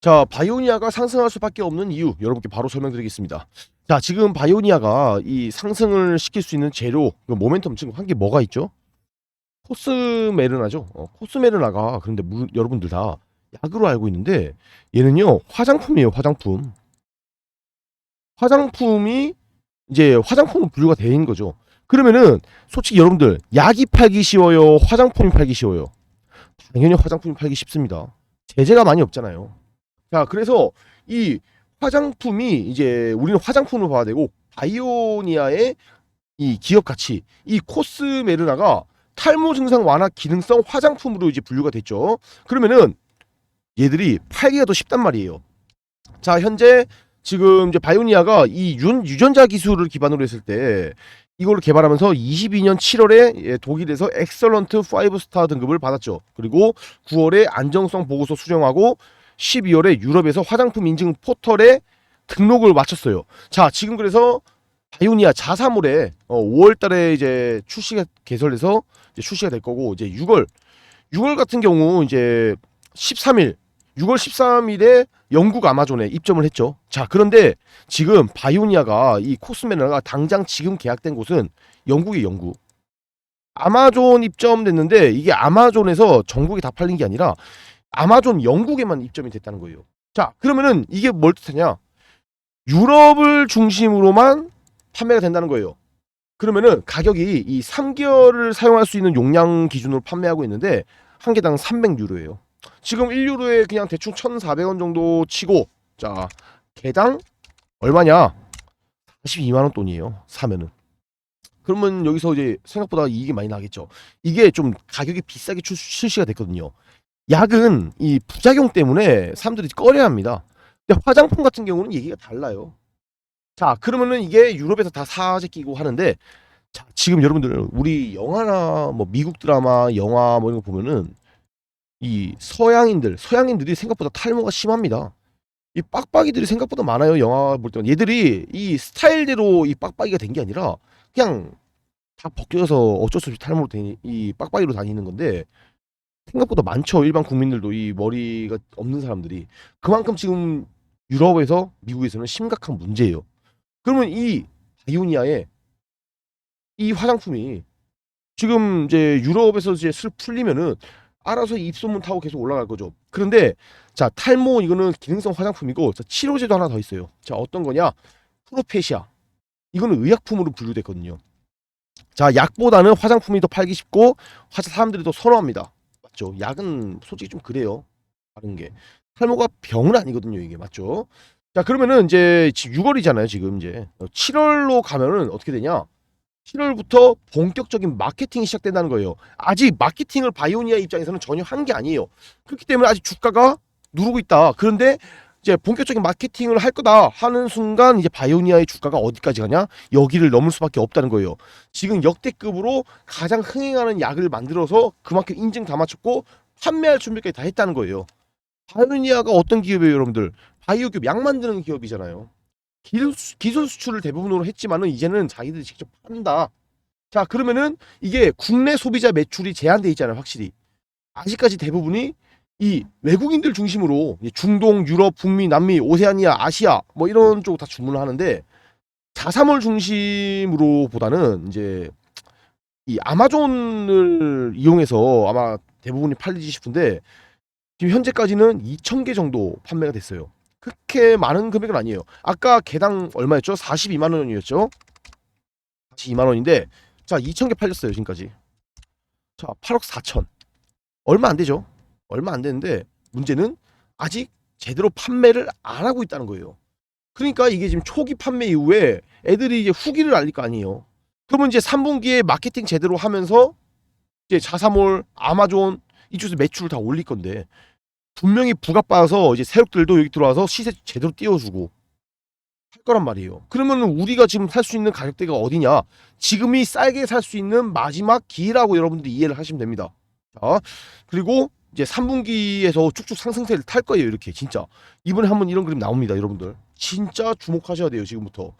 자, 바이오니아가 상승할 수밖에 없는 이유 여러분께 바로 설명드리겠습니다. 자, 지금 바이오니아가 이 상승을 시킬 수 있는 재료, 그 모멘텀 지금 한 게 뭐가 있죠? 코스메르나죠. 어, 코스메르나가 그런데 물, 여러분들 다 약으로 알고 있는데 얘는요 화장품이에요. 화장품. 화장품이 이제 화장품으로 분류가 되어 있는 거죠. 그러면은 솔직히 여러분들 약이 팔기 쉬워요, 화장품이 팔기 쉬워요. 당연히 화장품이 팔기 쉽습니다. 제재가 많이 없잖아요. 자, 그래서 이 화장품이 이제 우리는 화장품으로 봐야 되고 바이오니아의 이 기업 가치, 이 코스메르나가 탈모 증상 완화 기능성 화장품으로 이제 분류가 됐죠. 그러면은 얘들이 팔기가 더 쉽단 말이에요. 자, 현재 지금 이제 바이오니아가 이 윤, 유전자 기술을 기반으로 했을 때 이걸 개발하면서 22년 7월에 예, 독일에서 엑설런트 5스타 등급을 받았죠. 그리고 9월에 안정성 보고서 수정하고 12월에 유럽에서 화장품 인증 포털에 등록을 마쳤어요. 자, 지금 그래서 바이오니아 자사몰에 어, 5월 달에 이제 출시가 개설돼서 이제 출시가 될 거고 이제 6월 6월 같은 경우 이제 13일 6월 13일에 영국 아마존에 입점을 했죠. 자, 그런데 지금 바이오니아가 이 코스메나가 당장 지금 계약된 곳은 영국이 영국. 아마존 입점됐는데 이게 아마존에서 전국에 다 팔린 게 아니라 아마존 영국에만 입점이 됐다는 거예요. 자, 그러면은 이게 뭘 뜻하냐? 유럽을 중심으로만 판매가 된다는 거예요. 그러면은 가격이 이 3개월을 사용할 수 있는 용량 기준으로 판매하고 있는데 한 개당 300유로예요. 지금 1유로에 그냥 대충 1,400원 정도 치고 자, 개당 얼마냐? 42만 원 돈이에요. 사면은. 그러면 여기서 이제 생각보다 이익이 많이 나겠죠. 이게 좀 가격이 비싸게 출, 실시가 됐거든요. 약은 이 부작용 때문에 사람들이 꺼려야 합니다. 근데 화장품 같은 경우는 얘기가 달라요. 자, 그러면은 이게 유럽에서 다 사재 끼고 하는데 자, 지금 여러분들 우리 영화나 뭐 미국 드라마, 영화 뭐 이런 거 보면은 이 서양인들, 서양인들이 생각보다 탈모가 심합니다. 이 빡빡이들이 생각보다 많아요. 영화 볼 때는 얘들이 이 스타일대로 이 빡빡이가 된 게 아니라 그냥 다 벗겨서 어쩔 수 없이 탈모로 된 이 빡빡이로 다니는 건데 생각보다 많죠. 일반 국민들도 이 머리가 없는 사람들이 그만큼 지금 유럽에서 미국에서는 심각한 문제예요. 그러면 이 바이오니아의 이 화장품이 지금 이제 유럽에서 이제 슬 풀리면은 알아서 입소문 타고 계속 올라갈 거죠. 그런데 자 탈모 이거는 기능성 화장품이고 자, 치료제도 하나 더 있어요. 자 어떤 거냐? 프로페시아. 이거는 의약품으로 분류됐거든요. 자 약보다는 화장품이 더 팔기 쉽고 사람들이 더 선호합니다. 맞죠? 약은 솔직히 좀 그래요. 다른 게 탈모가 병은 아니거든요. 이게 맞죠? 자 그러면은 이제 6월이잖아요. 지금 이제 7월로 가면은 어떻게 되냐? 7월부터 본격적인 마케팅이 시작된다는 거예요. 아직 마케팅을 바이오니아 입장에서는 전혀 한 게 아니에요. 그렇기 때문에 아직 주가가 누르고 있다. 그런데 이제 본격적인 마케팅을 할 거다 하는 순간 이제 바이오니아의 주가가 어디까지 가냐? 여기를 넘을 수밖에 없다는 거예요. 지금 역대급으로 가장 흥행하는 약을 만들어서 그만큼 인증 다 마쳤고 판매할 준비까지 다 했다는 거예요. 바이오니아가 어떤 기업이에요, 여러분들? 바이오 기업 약 만드는 기업이잖아요. 기술 수출을 대부분으로 했지만은 이제는 자기들이 직접 판다. 자 그러면은 이게 국내 소비자 매출이 제한돼 있잖아요 확실히 아직까지 대부분이 이 외국인들 중심으로 중동, 유럽, 북미, 남미, 오세아니아, 아시아 뭐 이런 쪽 다 주문을 하는데 자사몰 중심으로 보다는 이제 이 아마존을 이용해서 아마 대부분이 팔리지 싶은데 지금 현재까지는 2,000개 정도 판매가 됐어요. 그렇게 많은 금액은 아니에요. 아까 개당 얼마였죠? 42만 원이었죠? 42만 원인데 자 2,000개 팔렸어요 지금까지. 자 8억 4천. 얼마 안 되죠? 얼마 안 되는데 문제는 아직 제대로 판매를 안 하고 있다는 거예요. 그러니까 이게 지금 초기 판매 이후에 애들이 이제 후기를 알릴 거 아니에요. 그러면 이제 3분기에 마케팅 제대로 하면서 이제 자사몰, 아마존 이쪽에서 매출을 다 올릴 건데 분명히 부가빠서 이제 세력들도 여기 들어와서 시세 제대로 띄워주고 할 거란 말이에요. 그러면 우리가 지금 살 수 있는 가격대가 어디냐? 지금이 싸게 살 수 있는 마지막 기회라고 여러분들이 이해를 하시면 됩니다. 자, 그리고 이제 3분기에서 쭉쭉 상승세를 탈 거예요. 이렇게 진짜 이번에 한번 이런 그림 나옵니다, 여러분들. 진짜 주목하셔야 돼요, 지금부터.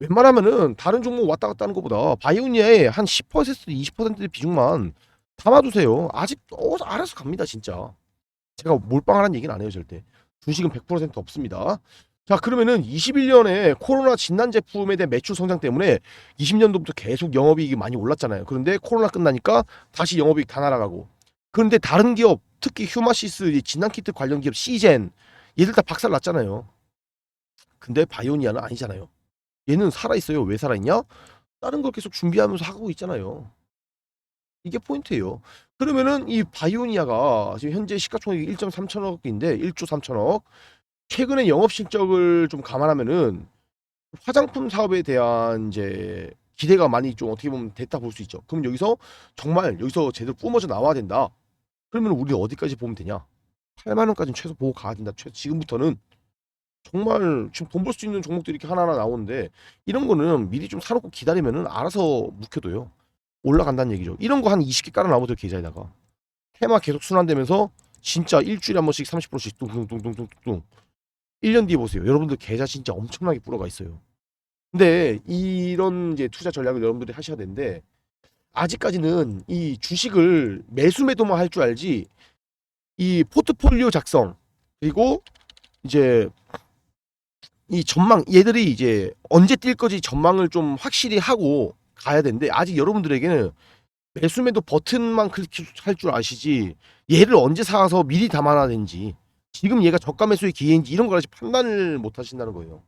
웬만하면은 다른 종목 왔다 갔다 하는 것보다 바이오니아의 한 10% 20%의 비중만 담아두세요. 아직 어, 알아서 갑니다, 진짜. 제가 몰빵하라는 얘기는 안 해요, 절대. 주식은 100% 없습니다. 자 그러면은 21년에 코로나 진단 제품에 대한 매출 성장 때문에 20년도부터 계속 영업이익이 많이 올랐잖아요. 그런데 코로나 끝나니까 다시 영업이익 다 날아가고 그런데 다른 기업 특히 휴마시스 이 진단키트 관련 기업 시젠 얘들 다 박살 났잖아요. 근데 바이오니아는 아니잖아요. 얘는 살아있어요. 왜 살아있냐? 다른 걸 계속 준비하면서 하고 있잖아요. 이게 포인트예요. 그러면은 이 바이오니아가 지금 현재 시가총액이 1.3천억인데 1조 3천억. 최근에 영업 실적을 좀 감안하면은 화장품 사업에 대한 이제 기대가 많이 좀 어떻게 보면 됐다 볼 수 있죠. 그럼 여기서 정말 여기서 제대로 뿜어져 나와야 된다. 그러면 우리 어디까지 보면 되냐? 8만 원까지는 최소 보고 가야 된다. 최 지금부터는 정말 지금 돈 벌 수 있는 종목들이 이렇게 하나하나 나오는데 이런 거는 미리 좀 사놓고 기다리면은 알아서 묵혀둬요. 올라간다는 얘기죠. 이런 거 한 20개 깔아 놔보세요 계좌에다가. 테마 계속 순환되면서 진짜 일주일에 한 번씩 30%씩 뚱뚱뚱뚱뚱뚱 1년 뒤에 보세요. 여러분들 계좌 진짜 엄청나게 불어가 있어요. 근데 이런 이제 투자 전략을 여러분들이 하셔야 되는데 아직까지는 이 주식을 매수 매도만 할 줄 알지 이 포트폴리오 작성 그리고 이제 이 전망 얘들이 이제 언제 뛸 거지 전망을 좀 확실히 하고 가야 되는데 아직 여러분들에게는 매수 매도 버튼만 클릭할 줄 아시지 얘를 언제 사서 미리 담아놔야 되는지 지금 얘가 저가 매수의 기회인지 이런 걸 아직 판단을 못 하신다는 거예요.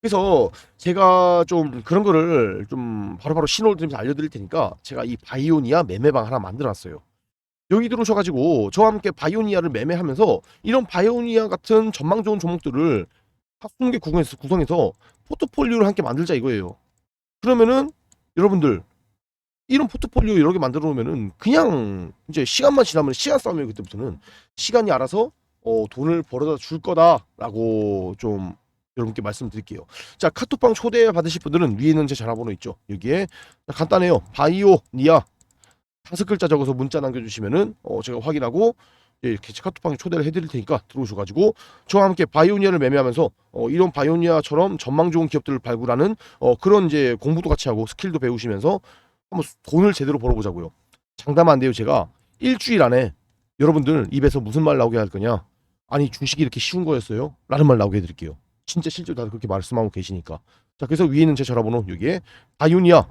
그래서 제가 좀 그런 거를 좀 바로바로 신호를 드리면서 알려드릴 테니까 제가 이 바이오니아 매매방 하나 만들어놨어요. 여기 들어오셔가지고 저와 함께 바이오니아를 매매하면서 이런 바이오니아 같은 전망 좋은 종목들을 한 20개 구성해서, 구성해서 포트폴리오를 함께 만들자 이거예요. 그러면은 여러분들 이런 포트폴리오 여러 개 만들어 놓으면은 그냥 이제 시간만 지나면 시간 싸움이에요 그때부터는 시간이 알아서 어, 돈을 벌어다 줄 거다라고 좀 여러분께 말씀드릴게요. 자 카톡방 초대 받으실 분들은 위에 있는 제 전화번호 있죠. 여기에 자, 간단해요. 바이오 니아 다섯 글자 적어서 문자 남겨주시면은 어, 제가 확인하고 예, 이렇게 카톡방에 초대를 해드릴 테니까 들어오셔가지고 저와 함께 바이오니아를 매매하면서 어, 이런 바이오니아처럼 전망 좋은 기업들을 발굴하는 어, 그런 이제 공부도 같이 하고 스킬도 배우시면서 한번 돈을 제대로 벌어보자고요. 장담 안 돼요 제가 일주일 안에 여러분들 입에서 무슨 말 나오게 할 거냐? 아니 주식이 이렇게 쉬운 거였어요? 라는 말 나오게 해드릴게요. 진짜 실제로 다들 그렇게 말씀하고 계시니까. 자 그래서 위에 있는 제 전화번호 여기에 바이오니아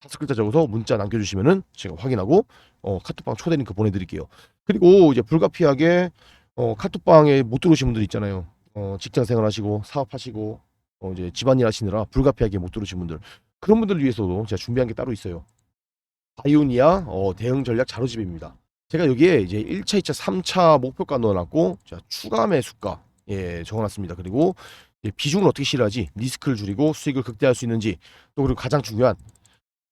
다섯 글자 적어서 문자 남겨주시면은 제가 확인하고 어, 카톡방 초대 링크 보내드릴게요. 그리고 이제 불가피하게 어, 카톡방에 못 들어오신 분들 있잖아요. 어, 직장 생활하시고 사업하시고 어, 이제 집안일 하시느라 불가피하게 못 들어오신 분들 그런 분들을 위해서도 제가 준비한 게 따로 있어요. 바이오니아 어, 대응 전략 자료집입니다. 제가 여기에 이제 1차, 2차, 3차 목표가 넣어놨고 자, 추가 매수가 예, 적어놨습니다. 그리고 비중을 어떻게 실하지 리스크를 줄이고 수익을 극대화할 수 있는지 또 그리고 가장 중요한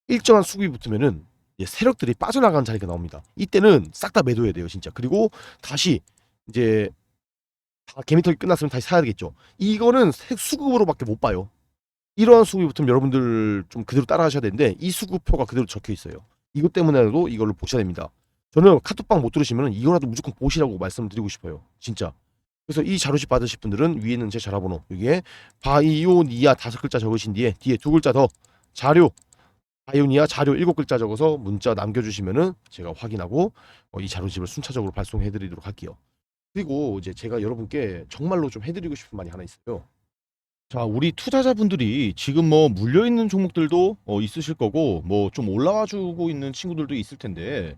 일정한 수급이 붙으면은 이제 세력들이 빠져나가는 자리가 나옵니다. 이때는 싹 다 매도해야 돼요, 진짜. 그리고 다시 이제 다 개미털기 끝났으면 다시 사야 되겠죠. 이거는 세- 수급으로밖에 못 봐요. 이러한 수급이 붙으면 여러분들 좀 그대로 따라하셔야 되는데 이 수급표가 그대로 적혀 있어요. 이것 때문에라도 이걸로 보셔야 됩니다. 저는 카톡방 못 들으시면 이거라도 무조건 보시라고 말씀드리고 싶어요. 진짜. 그래서 이 자료집 받으실 분들은 위에 있는 제 전화번호 여기에 바이오니아 다섯 글자 적으신 뒤에 뒤에 두 글자 더 자료 바이오니아 자료 일곱 글자 적어서 문자 남겨주시면은 제가 확인하고 어, 이 자료집을 순차적으로 발송해드리도록 할게요. 그리고 이제 제가 여러분께 정말로 좀 해드리고 싶은 말이 하나 있어요. 자, 우리 투자자분들이 지금 뭐 물려 있는 종목들도 어, 있으실 거고 뭐 좀 올라와 주고 있는 친구들도 있을 텐데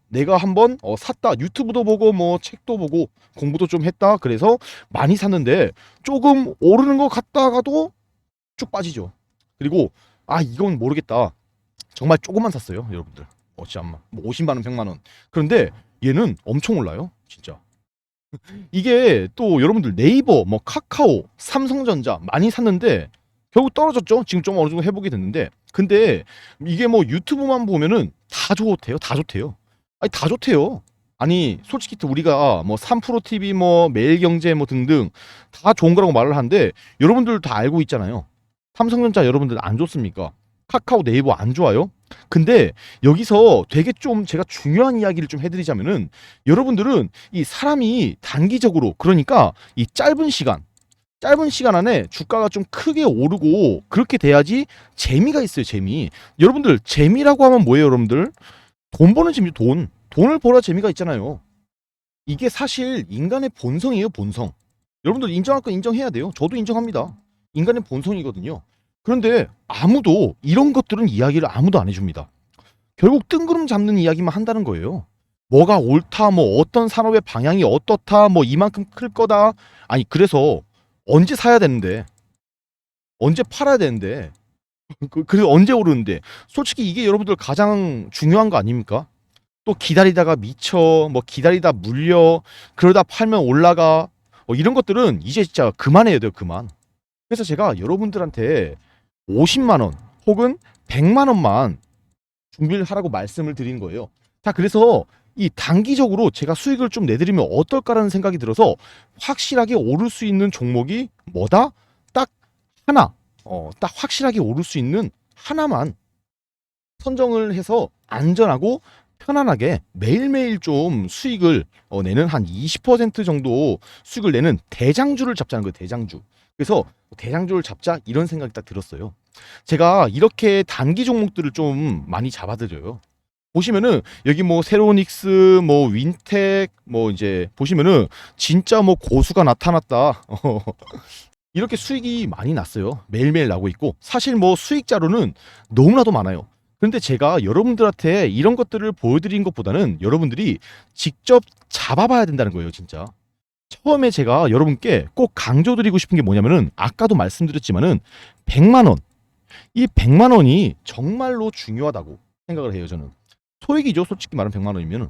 내가 한번 어, 샀다. 유튜브도 보고 뭐 책도 보고 공부도 좀 했다. 그래서 많이 샀는데 조금 오르는 것 같다가도 쭉 빠지죠. 그리고 아 이건 모르겠다. 정말 조금만 샀어요, 여러분들. 어찌 않마. 뭐 50만 원, 100만 원. 그런데 얘는 엄청 올라요. 진짜. 이게 또 여러분들 네이버, 뭐 카카오, 삼성전자 많이 샀는데 결국 떨어졌죠. 지금 좀 어느 정도 회복이 됐는데 근데 이게 뭐 유튜브만 보면은 다 좋대요. 다 좋대요. 아니 다 좋대요. 아니 솔직히 또 우리가 뭐 3프로 TV 뭐 매일경제 뭐 등등 다 좋은 거라고 말을 하는데 여러분들 다 알고 있잖아요. 삼성전자 여러분들 안 좋습니까? 카카오 네이버 안 좋아요? 근데 여기서 되게 좀 제가 중요한 이야기를 좀 해드리자면은 여러분들은 이 사람이 단기적으로 그러니까 이 짧은 시간 짧은 시간 안에 주가가 좀 크게 오르고 그렇게 돼야지 재미가 있어요 재미 여러분들 재미라고 하면 뭐예요 여러분들 돈 버는 재미 돈. 돈을 벌어야 재미가 있잖아요. 이게 사실 인간의 본성이에요 본성. 여러분들 인정할 건 인정해야 돼요. 저도 인정합니다. 인간의 본성이거든요. 그런데 아무도 이런 것들은 이야기를 아무도 안 해줍니다. 결국 뜬구름 잡는 이야기만 한다는 거예요. 뭐가 옳다 뭐 어떤 산업의 방향이 어떻다 뭐 이만큼 클 거다. 아니 그래서 언제 사야 되는데? 언제 팔아야 되는데 그- 그래서 언제 오르는데 솔직히 이게 여러분들 가장 중요한 거 아닙니까? 또 기다리다가 미쳐 뭐 기다리다 물려 그러다 팔면 올라가 뭐 이런 것들은 이제 진짜 그만해야 돼요 그만 그래서 제가 여러분들한테 50만 원 혹은 100만 원만 준비를 하라고 말씀을 드린 거예요 자 그래서 이 단기적으로 제가 수익을 좀 내드리면 어떨까라는 생각이 들어서 확실하게 오를 수 있는 종목이 뭐다? 딱 하나. 어, 딱 확실하게 오를 수 있는 하나만 선정을 해서 안전하고 편안하게 매일매일 좀 수익을 어, 내는 한 20% 정도 수익을 내는 대장주를 잡자는 거예요. 대장주. 그래서 대장주를 잡자 이런 생각이 딱 들었어요. 제가 이렇게 단기 종목들을 좀 많이 잡아드려요. 보시면은 여기 뭐 세로닉스 뭐 윈텍 뭐 이제 보시면은 진짜 뭐 고수가 나타났다. 어, 이렇게 수익이 많이 났어요. 매일매일 나고 있고 사실 뭐 수익자로는 너무나도 많아요. 그런데 제가 여러분들한테 이런 것들을 보여드린 것보다는 여러분들이 직접 잡아봐야 된다는 거예요, 진짜. 처음에 제가 여러분께 꼭 강조드리고 싶은 게 뭐냐면은 아까도 말씀드렸지만은 100만 원. 이 100만 원이 정말로 중요하다고 생각을 해요, 저는. 소액이죠, 솔직히 말하면 100만 원이면은.